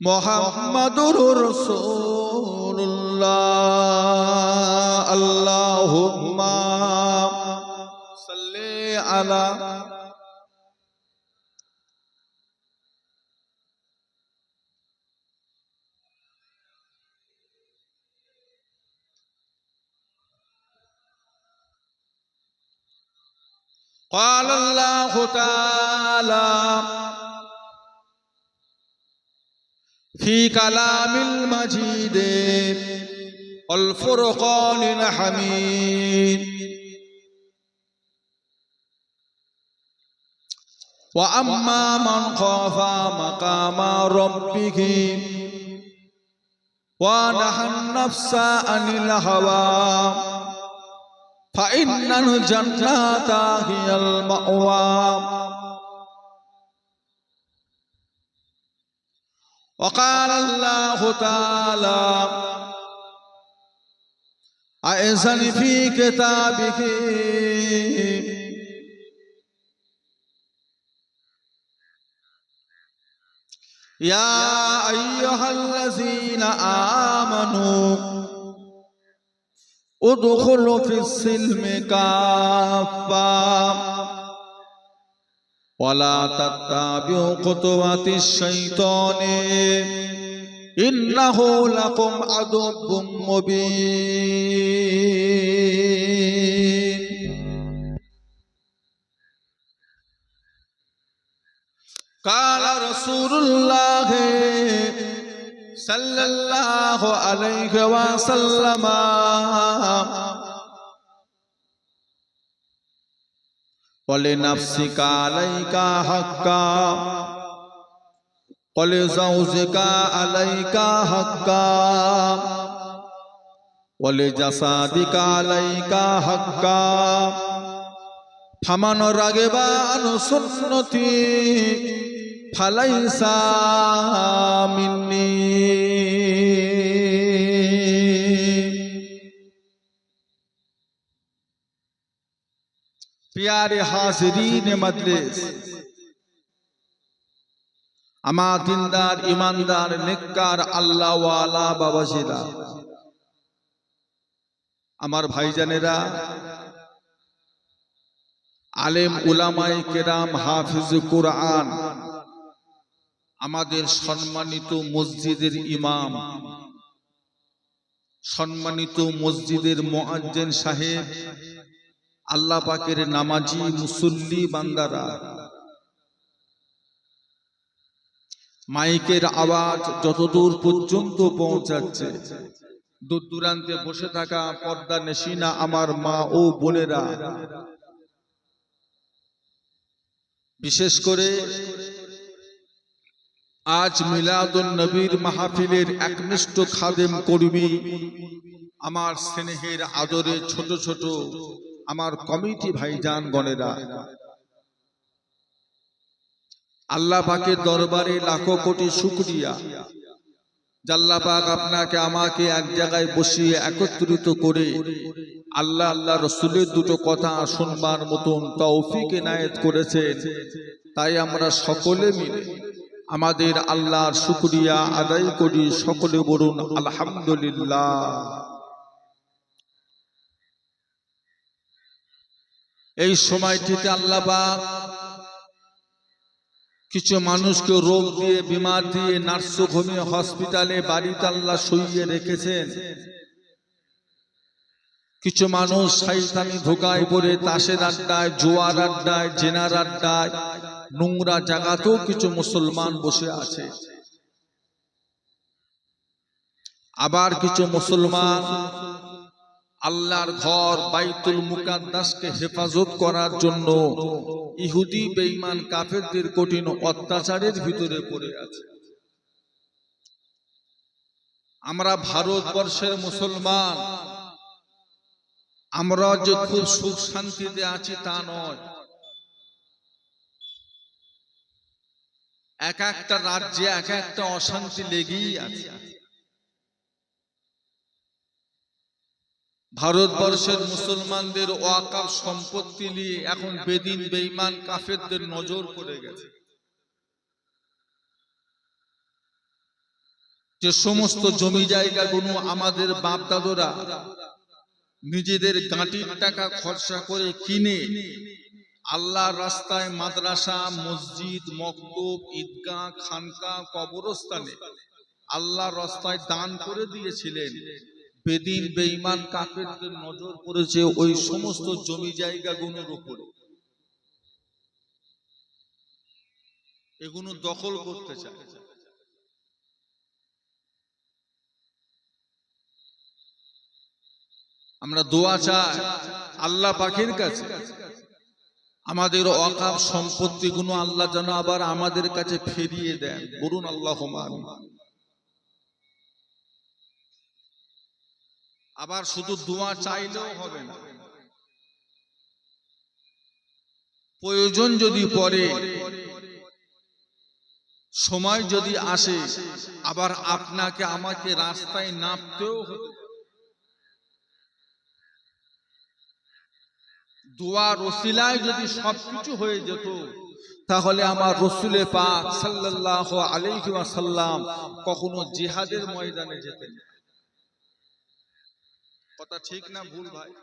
মোহাম্মদুর রসুল্লাহ আল্লাহুম্মা সাল্লি আলা قال الله تعالى في كلام المجيد والفرقان الحميد. وأما من خاف مقام ربه ونهى النفس عن الهوى فإن الجنة هي المأوى. وقال الله تعالى أيضا في كتابه يا أيها الذين آمنوا ادخلوا في السلم كافة. ولا تتبعوا خطوات الشيطان إنه لكم عدو مبين قال رسول الله صلى الله عليه وسلم বলে নাফসিকা হক্কা হাক্কা। বলে জাউজিকা আলাইকা হাক্কা। বলে জাসাদিকা আলাইকা হাক্কা। থামানোর আগে বা সুন্নতি। ফালাইসা মিন্নি। প্যারে হাজরিন মজলিস আমার দিনদার ইমানদার নেককার আল্লাহ ওয়ালা বাবাজিরা আমার ভাইজানেরা আলেম উলামাই কেরাম হাফিজ কুরআন আমাদের সম্মানিত মসজিদের ইমাম সম্মানিত মসজিদের মোয়াজ্জেন সাহেব আল্লাহ পাকের নামাজি মুসল্লি বান্দারা। মাইকের আওয়াজ যতদূর পর্যন্ত পৌঁছাচ্ছে দূর দূরান্তে বসে থাকা পর্দা নেশিনা আমার মা ও বোনেরা। বিশেষ করে আজ মিলাদুন নবীর মাহফিলের একনিষ্ঠ খাদেম কর্মী, আমার স্নেহের আদরে ছোট ছোট আমার কমিটি ভাইজান গণেরা আল্লাহ পাকের দরবারে লাখো কোটি শুকরিয়া। জাল্লা পাক আপনাকে, আমাকে এক জায়গায় বসিয়ে একত্রিত করে আল্লাহ আল্লাহ রসুলের দুটো কথা শুনবার মতন তৌফিক এনায়েত করেছেন। তাই আমরা সকলে মিলে আমাদের আল্লাহর শুকরিয়া আদায় করি। সকলে বলুন, আলহামদুলিল্লাহ। এই সময়টিতে আল্লাহ কিছু মানুষকে রোগ দিয়ে, বিমার দিয়ে, নার্সোঘমে, হসপিটালে, বাড়িতে আল্লাহ শুইয়ে রেখেছেন। কিছু মানুষ শৈতানি ধোকায় পড়ে, তাসের আড্ডায়, জোয়ার আড্ডায়, জেনার আড্ডায়, নোংরা জায়গাতেও কিছু মুসলমান বসে আছে। আবার কিছু মুসলমান আল্লাহর ঘর বাইতুল মুকাদ্দাসকে হেফাজত করার জন্য ইহুদি বেঈমান কাফেরদের কঠিন অত্যাচারের ভিতরে পড়ে আছে। আমরা ভারতবর্ষের মুসলমান, আমরা যে খুব সুখ শান্তিতে আছি তা নয়। এক একটা রাজ্যে এক একটা অশান্তি লেগেই আছে। ভারতবর্ষের মুসলমানদের ওয়াকাফ সম্পত্তি নিয়ে এখন বেদিন, বেঈমান কাফেরদের নজর পড়ে গেছে। যে সমস্ত জমি জায়গাগুলো আমাদের বাপ দাদরা নিজেদের গাঁটির টাকা খরচা করে কিনে আল্লাহর রাস্তায় মাদ্রাসা, মসজিদ, মক্তব, ঈদগাহ খানকা কবরস্থানে আল্লাহর রাস্তায় দান করে দিয়েছিলেন। বেদিন বেঈমান কাফেরদের নজর পড়েছে ওই সমস্ত জমি জায়গাগুলোর উপরে। এগুলো দখল করতে চায়। আমরা দোয়া চাই আল্লাহ পাখির কাছে, আমাদের অকাপ সম্পত্তি সম্পত্তিগুলো আল্লাহ যেন আবার আমাদের কাছে ফিরিয়ে দেন। বলুন আল্লাহ আবার শুধু দোয়া চাইলেও হবে না প্রয়োজন যদি পড়ে, সময় যদি আসে, আবার আপনাকে আমাকে রাস্তায় নামতেও দোয়া রসিলায় যদি সবকিছু হয়ে যেত, তাহলে আমার রসুলে পাক সাল্লাল্লাহু আলাইহি ওয়াসাল্লাম কখনো জিহাদের ময়দানে যেতেন। কথা ঠিক না ভুল ভাই?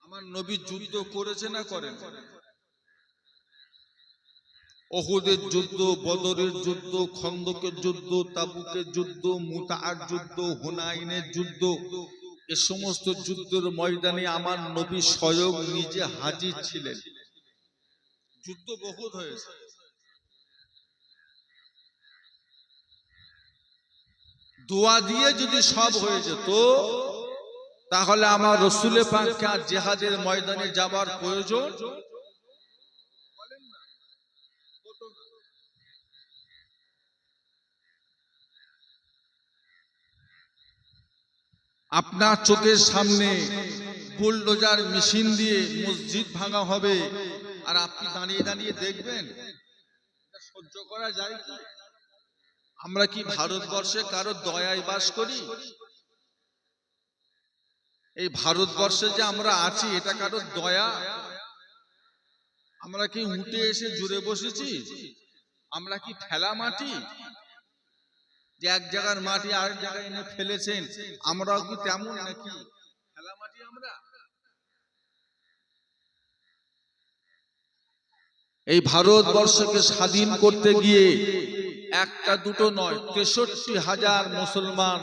আমার নবী যুদ্ধ করেছে না করেন? ওহুদের যুদ্ধ, বদরের যুদ্ধ, খন্দকের যুদ্ধ, তাবুকের যুদ্ধ মুতার যুদ্ধ, হুনাইনের যুদ্ধ, এ সমস্ত যুদ্ধের ময়দানে আমার নবী স্বয়ং নিজে হাজির ছিলেন। যুদ্ধ বহুত হয়েছে। দোয়া দিয়ে যদি সব হয়ে যেত, তাহলে আমার রসুলে আর জেহাদের ময়দানে যাবার প্রয়োজন? আপনার চোখের সামনে বুলডোজার মেশিন দিয়ে মসজিদ ভাঙা হবে, আর আপনি দাঁড়িয়ে দাঁড়িয়ে দেখবেন সহ্য করা যায় কি? আমরা কি ভারতবর্ষে কারও দয়ায় বাস করি? এই ভারতবর্ষে যে আমরা আছি, এটা কারও দয়া? আমরা কি উঠে এসে জুড়ে বসেছি? আমরা কি ঠেলা মাটি? যে এক জায়গার মাটি আরেক জায়গায় এনে ফেলেছেন, আমরাও কি তেমন নাকি? ঠেলা মাটি আমরা? এই ভারতবর্ষকে স্বাধীন করতে গিয়ে একটা দুটো নয় তেষট্টি হাজার মুসলমান